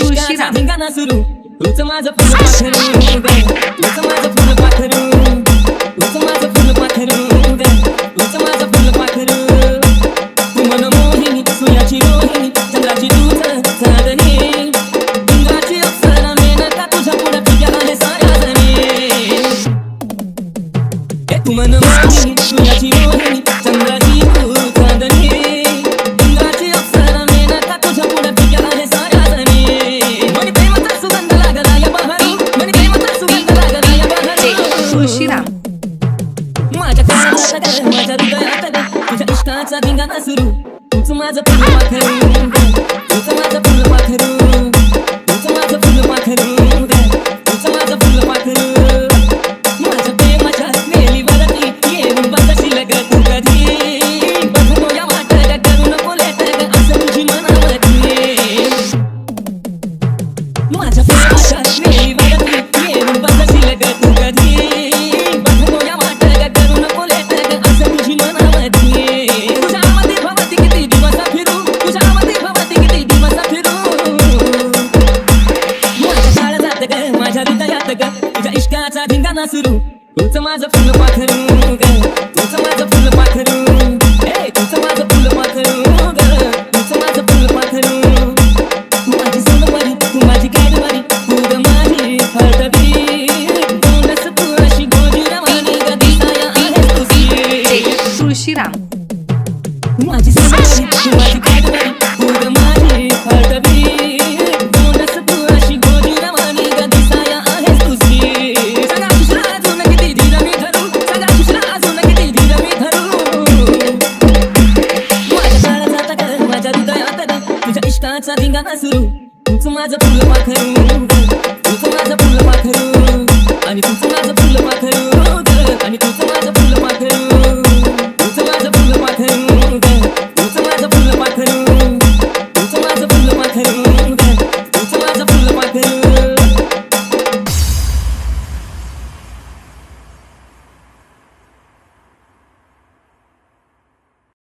तुळशीराम. माझा धिंगाणा सुरू. तूच माझं पूर्ण ग तुझ्या इष्टाचा धिंगाणा सुरू. तुझं माझं फुल पाखरू. धिंगाणा सुरू. तूच माझं फुल पाखरू. माझं